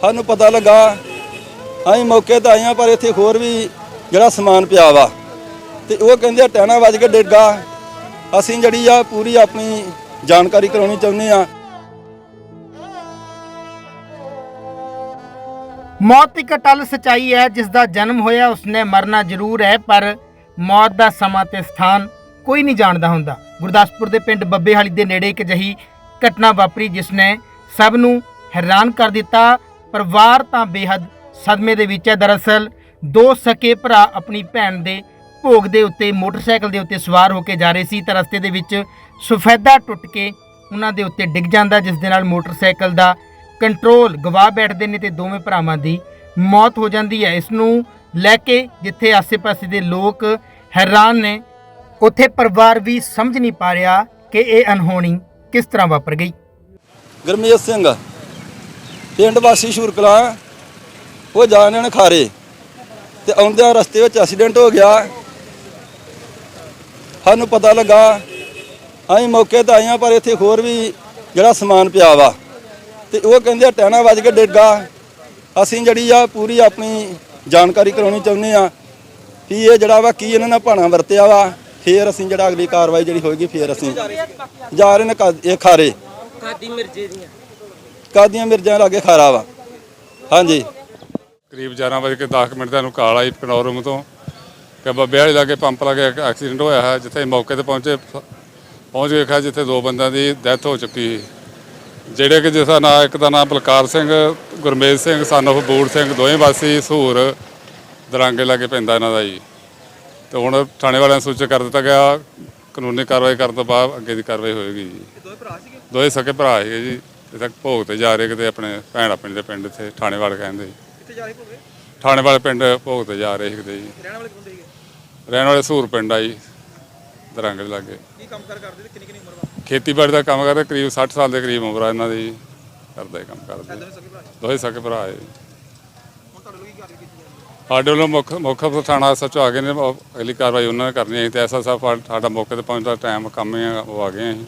ਸਾਨੂੰ ਪਤਾ ਲੱਗਾ, ਅਸੀਂ ਮੌਕੇ ਤੇ ਆਏ ਪਰ ਇੱਥੇ ਹੋਰ ਵੀ ਜਿਹੜਾ ਸਮਾਨ ਪਿਆ ਵਾ। ਤੇ ਉਹ ਕਹਿੰਦੇ ਆ ਟਹਿਣਾ ਵੱਜ ਕੇ ਡਿੱਗਾ ਅਸੀਂ ਜਿਹੜੀ ਆ, ਪੂਰੀ ਆਪਣੀ ਜਾਣਕਾਰੀ ਕਰਾਉਣੀ ਚਾਹੁੰਦੇ ਆ ਮੌਤ ਇੱਕ ਅਟਲ ਸਚਾਈ ਹੈ ਜਿਸ ਦਾ ਜਨਮ ਹੋਇਆ, ਉਸਨੇ ਮਰਨਾ ਜ਼ਰੂਰ ਹੈ, ਪਰ ਮੌਤ ਦਾ ਸਮਾਂ ਤੇ ਸਥਾਨ ਕੋਈ ਨਹੀਂ ਜਾਣਦਾ ਹੁੰਦਾ। ਗੁਰਦਾਸਪੁਰ ਦੇ ਪਿੰਡ ਬੱਬੇਹਾਲੀ ਦੇ ਨੇੜੇ ਇੱਕ ਜਹੀ ਘਟਨਾ ਵਾਪਰੀ ਜਿਸ ਨੇ ਸਭ ਨੂੰ ਹੈਰਾਨ ਕਰ ਦਿੱਤਾ। ਪਰਿਵਾਰ ਤਾਂ ਬੇਹੱਦ ਸਦਮੇ ਦੇ ਵਿੱਚ ਹੈ। ਦਰਅਸਲ ਦੋ ਸਕੇ ਭਰਾ ਆਪਣੀ ਭੈਣ ਦੇ ਭੋਗ ਦੇ ਉੱਤੇ, ਮੋਟਰਸਾਈਕਲ ਦੇ ਉੱਤੇ ਸਵਾਰ ਹੋ ਕੇ ਜਾ ਰਹੇ ਸੀ। ਤਾਂ ਰਸਤੇ ਦੇ ਵਿੱਚ ਸਫੈਦਾ ਟੁੱਟ ਕੇ ਉਹਨਾਂ ਦੇ ਉੱਤੇ ਡਿੱਗ ਜਾਂਦਾ, ਜਿਸ ਦੇ ਨਾਲ ਮੋਟਰਸਾਈਕਲ ਦਾ ਕੰਟਰੋਲ ਗਵਾ ਬੈਠਦੇ ਨੇ ਤੇ ਦੋਵੇਂ ਭਰਾਵਾਂ ਦੀ ਮੌਤ ਹੋ ਜਾਂਦੀ ਹੈ। ਇਸ ਨੂੰ ਲੈ ਕੇ ਜਿੱਥੇ ਆਸ-ਪਾਸੇ ਦੇ ਲੋਕ ਹੈਰਾਨ ਨੇ ਉੱਥੇ ਪਰਿਵਾਰ ਵੀ ਸਮਝ ਨਹੀਂ ਪਾ ਰਿਹਾ ਕਿ ਇਹ ਅਨਹੋਣੀ ਕਿਸ ਤਰ੍ਹਾਂ ਵਾਪਰ ਗਈ। ਗੁਰਮੀਤ ਸਿੰਘ, ਪਿੰਡ ਵਾਸੀ ਸ਼ੁਰਕਲਾ, ਉਹ ਜਾ ਰਹੇ ਨੇ ਖਾਰੇ ਤੇ ਆਉਂਦਿਆਂ ਰਸਤੇ ਵਿੱਚ ਐਕਸੀਡੈਂਟ ਹੋ ਗਿਆ। ਸਾਨੂੰ ਪਤਾ ਲੱਗਾ, ਅਸੀਂ ਮੌਕੇ ਤੇ ਆਏ ਹਾਂ, ਪਰ ਇੱਥੇ ਹੋਰ ਵੀ ਜਿਹੜਾ ਸਮਾਨ ਪਿਆ ਵਾ ਤੇ ਉਹ ਕਹਿੰਦੇ ਆ ਟਹਿਣਾ ਵੱਜ ਕੇ ਡਿੱਗਾ ਅਸੀਂ ਜਿਹੜੀ ਆ ਪੂਰੀ ਆਪਣੀ ਜਾਣਕਾਰੀ ਕਰਾਉਣੀ ਚਾਹੁੰਦੇ ਆ ਕਿ ਇਹ ਜਿਹੜਾ ਵਾ ਕੀ ਇਹਨਾਂ ਨਾਲ ਭਾਣਾ ਵਰਤਿਆ ਵਾ। ਫੇਰ ਅਸੀਂ ਜਿਹੜਾ ਅਗਲੀ ਕਾਰਵਾਈ ਜਿਹੜੀ ਹੋਏਗੀ ਫੇਰ ਅਸੀਂ ਜਾ ਰਹੇ ਨੇ ਕਾ- ਇਹ ਖਾਰੇ। ਕਾਦੀ ਮਿਰਜੇ ਦੀਆਂ? ਕਾਦੀਆਂ ਮਿਰਜ਼ਾਂ ਲਾਗੇ ਖਾਰਾ ਵਾ। ਹਾਂਜੀ। ਕਰੀਬ 11 ਵਜੇ ਕੇ 10 ਮਿੰਟ ਦਾ ਨੂੰ ਕਾਲ ਆਈ ਪਨੌਰਮ ਤੋਂ ਕਿ ਬੱਬੇ ਵਾਲੀ ਲਾਗੇ ਪੰਪ ਲਾਗੇ ਇੱਕ ਐਕਸੀਡੈਂਟ ਹੋਇਆ ਹੈ ਜਿੱਥੇ ਮੌਕੇ ਤੇ ਪਹੁੰਚੇ ਪਹੁੰਚ ਕੇ ਦੇਖਿਆ ਜਿੱਥੇ ਦੋ ਬੰਦਿਆਂ ਦੀ ਡੈਥ ਹੋ ਚੁੱਕੀ ਸੀ। ਜਿਹੜੇ ਕਿ ਜਿਸ ਦਾ ਨਾਂ ਇੱਕ ਦਾ ਨਾਮ ਬਲਕਾਰ ਸਿੰਘ ਗੁਰਮੇਜ ਸਿੰਘ ਸਨ of ਬੂੜ ਸਿੰਘ ਦੋਵੇਂ ਵਾਸੀ ਸਹੂਰ ਦਰਾਂਗੇ ਲਾਗੇ ਪੈਂਦਾ ਇਹਨਾਂ ਦਾ ਜੀ। ਤੇ ਹੁਣ ਥਾਣੇ ਵਾਲਿਆਂ ਨੂੰ ਸੂਚਿਤ ਕਰ ਦਿੱਤਾ ਗਿਆ ਕਾਨੂੰਨੀ ਕਾਰਵਾਈ ਕਰਨ ਤੋਂ ਬਾਅਦ ਅੱਗੇ ਦੀ ਕਾਰਵਾਈ ਹੋਏਗੀ ਜੀ। ਦੋਵੇਂ ਭਰਾ ਸੀਗੇ? ਦੋਵੇਂ ਸਕੇ ਭਰਾ ਸੀਗੇ ਜੀ। ਇਹ ਤੱਕ ਭੋਗ ਤੇ ਜਾ ਰਹੇ ਕਿਤੇ ਆਪਣੇ ਭੈਣ ਆਪਣੀ ਦੇ ਪਿੰਡ ਇੱਥੇ ਥਾਣੇ ਵਾਲੇ ਕਹਿੰਦੇ ਜੀ। ਕਿੱਥੇ ਜਾ ਰਹੇ ਭੋਗੇ? ਥਾਣੇ ਵਾਲੇ ਪਿੰਡ ਭੋਗ ਤੇ ਜਾ ਰਹੇ ਸੀ ਕਿਤੇ ਜੀ। ਰਹਿਣ ਵਾਲੇ ਕਿੱਥੋਂ ਦੇ ਸੀਗੇ? ਰਹਿਣ ਵਾਲੇ ਸੂਰ ਪਿੰਡ ਆ ਜੀ ਦਰੰਗ ਦੇ ਲਾਗੇ। ਕੀ ਕੰਮ ਕਰ ਕਰਦੇ ਤੇ ਕਿੰਨੀ ਕਿੰਨੀ ਉਮਰ ਵਾ? ਖੇਤੀਬਾੜੀ ਦਾ ਕੰਮ ਕਰਦੇ ਕਰੀਬ 60 ਸਾਲ ਦੇ ਕਰੀਬ ਉਮਰ ਆ ਇਹਨਾਂ ਦੀ। ਕਰਦਾ ਕੰਮ ਕਰਦੇ। ਦੋਵੇਂ ਸਕੇ ਭਰਾ। ਦੋਹੇ ਸਕੇ ਭਰਾ ਹੈ ਜੀ। ਹੁਣ ਤੁਹਾਡੇ ਲੋਕੀ ਕਾਰਵਾਈ ਕੀਤੀ ਜਾਂਦੀ ਹੈ ਸਾਡੇ ਵੱਲੋਂ ਮੁੱਖ ਮੁੱਖ ਥਾਣਾ ਸੱਚੋ ਆ ਗਏ ਨੇ, ਉਹ ਅਗਲੀ ਕਾਰਵਾਈ ਉਹਨਾਂ ਨੇ ਕਰਨੀ ਹੈ। ਤੇ ਐਸਾ ਸਾਹਿਬ ਸਾ- ਸਾਡਾ ਮੌਕੇ ਤੇ ਪਹੁੰਚਦਾ ਟਾਈਮ ਕੰਮ ਹੀ ਉਹ ਆ ਗਏ ਅਸੀਂ।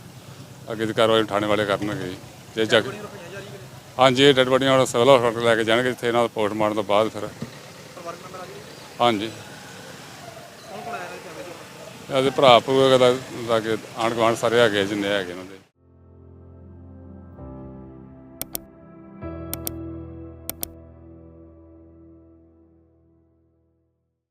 ਅੱਗੇ ਦੀ ਕਾਰਵਾਈ ਥਾਣੇ ਵਾਲੇ ਕਰਨਗੇ ਜੀ। ਜੇ ਜਗ ਰੁਪਈਆ ਹਾਂਜੀ, ਇਹ ਡੈਡ ਬੋਡੀਆਂ ਹੁਣ ਸਿਵਲ ਹਸਪਤਾਲ ਲੈ ਕੇ ਜਾਣਗੇ, ਜਿੱਥੇ ਇਹਨਾਂ ਦਾ ਪੋਸਟਮਾਰਟਮ ਤੋਂ ਬਾਅਦ ਫਿਰ। ਹਾਂਜੀ। ਇਹਦੇ ਭਰਾ ਭੂ ਦਾ ਲਾਗੇ ਆਂਢ ਗੁਆਂਢ ਸਾਰੇ ਹੈਗੇ ਜਿੰਨੇ ਹੈਗੇ ਉਹਨਾਂ ਦੇ